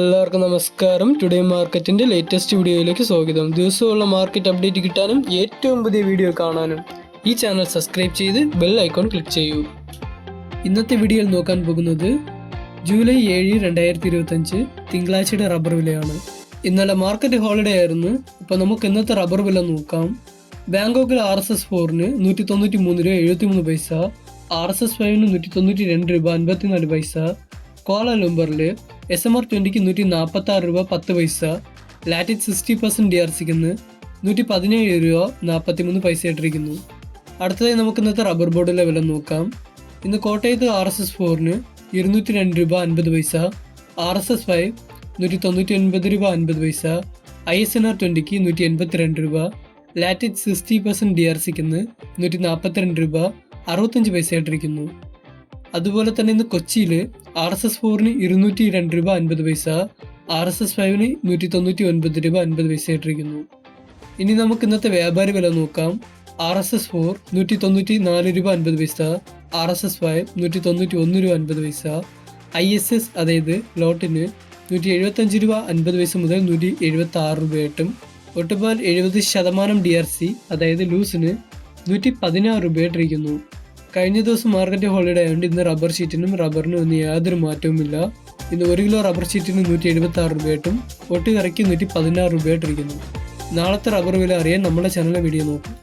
എല്ലാവർക്കും നമസ്കാരം. ടുഡേ മാർക്കറ്റിന്റെ ലേറ്റസ്റ്റ് വീഡിയോയിലേക്ക് സ്വാഗതം. ദിവസമുള്ള മാർക്കറ്റ് അപ്ഡേറ്റ് കിട്ടാനും ഏറ്റവും പുതിയ വീഡിയോ കാണാനും ഈ ചാനൽ സബ്സ്ക്രൈബ് ചെയ്ത് ബെൽ ഐക്കോൺ ക്ലിക്ക് ചെയ്യൂ. ഇന്നത്തെ വീഡിയോയിൽ നോക്കാൻ പോകുന്നത് ജൂലൈ ഏഴ് രണ്ടായിരത്തി ഇരുപത്തഞ്ച് തിങ്കളാഴ്ചയുടെ റബ്ബർ വിലയാണ്. ഇന്നലെ മാർക്കറ്റ് ഹോളിഡേ ആയിരുന്നു. അപ്പോൾ നമുക്ക് ഇന്നത്തെ റബ്ബർ വില നോക്കാം. ബാങ്കോക്കിൽ ആർ എസ് എസ് ഫോറിന് നൂറ്റി തൊണ്ണൂറ്റി മൂന്ന് രൂപ എഴുപത്തി മൂന്ന് പൈസ ആർ എസ് എസ് ഫൈവിന് നൂറ്റി തൊണ്ണൂറ്റി രണ്ട് രൂപ അൻപത്തിനാല് പൈസ കോലാലുംബറിൽ എസ് എം ആർ ട്വന്റിക്ക് നൂറ്റി നാൽപ്പത്തി ആറ് രൂപ പത്ത് പൈസ latex sixty percent D R സിക്ക് നൂറ്റി പതിനേഴ് രൂപ നാൽപ്പത്തി മൂന്ന് പൈസ ഇട്ടിരിക്കുന്നു. അടുത്തതായി നമുക്ക് ഇന്നത്തെ റബ്ബർ ബോർഡിലെ വില നോക്കാം. ഇന്ന് കോട്ടയത്ത് ആർ എസ് എസ് ഫോറിന് ഇരുന്നൂറ്റി രണ്ട് രൂപ അൻപത് പൈസ ആർ എസ് എസ് ഫൈവ് നൂറ്റി തൊണ്ണൂറ്റി ഒൻപത് രൂപ അൻപത് പൈസ ഐ എസ് എൻ ആർ ട്വന്റിക്ക് നൂറ്റി എൺപത്തി രണ്ട് രൂപ latex sixty percent D R സിക്ക് നൂറ്റി നാൽപ്പത്തിരണ്ട് രൂപ അറുപത്തഞ്ച് പൈസ ഇട്ടിരിക്കുന്നു. അതുപോലെ തന്നെ ഇന്ന് കൊച്ചിയിൽ ആർ എസ് എസ് ഫോറിന് ഇരുന്നൂറ്റി രണ്ട് രൂപ അൻപത് പൈസ ആർ എസ് എസ് ഫൈവിന് നൂറ്റി തൊണ്ണൂറ്റി ഒൻപത് രൂപ അൻപത് പൈസ ഇട്ടിരിക്കുന്നു ഇനി നമുക്ക് ഇന്നത്തെ വ്യാപാരി വില നോക്കാം. ആർ എസ് എസ് ഫോർ നൂറ്റി തൊണ്ണൂറ്റി നാല് രൂപ അൻപത് പൈസ ആർ എസ് എസ് ഫൈവ് നൂറ്റി തൊണ്ണൂറ്റി ഒന്ന് രൂപ അൻപത് പൈസ ഐ എസ് എസ് അതായത് ലോട്ടിന് നൂറ്റി എഴുപത്തഞ്ച് രൂപ അൻപത് പൈസ മുതൽ നൂറ്റി എഴുപത്തി ആറ് രൂപയായിട്ടും ഒട്ടുപാൽ എഴുപത് ശതമാനം ഡി ആർ സി അതായത് ലൂസിന് നൂറ്റി പതിനാറ് രൂപയായിട്ടിരിക്കുന്നു. കഴിഞ്ഞ ദിവസം മാർക്കറ്റ് ഹോളിഡേ ആയതുകൊണ്ട് ഇന്ന് റബ്ബർ ഷീറ്റിനും റബ്ബറിനും ഒന്നും യാതൊരു മാറ്റവുമില്ല. ഇന്ന് ഒരു കിലോ റബ്ബർ ഷീറ്റിന് നൂറ്റി എഴുപത്തി ആറ് രൂപയായിട്ടും ഒട്ടുകറയ്ക്ക് നൂറ്റി പതിനാറ് രൂപയായിട്ടിരിക്കുന്നു. നാളത്തെ റബ്ബർ വില അറിയാൻ നമ്മുടെ ചാനലിലെ വീഡിയോ നോക്കും.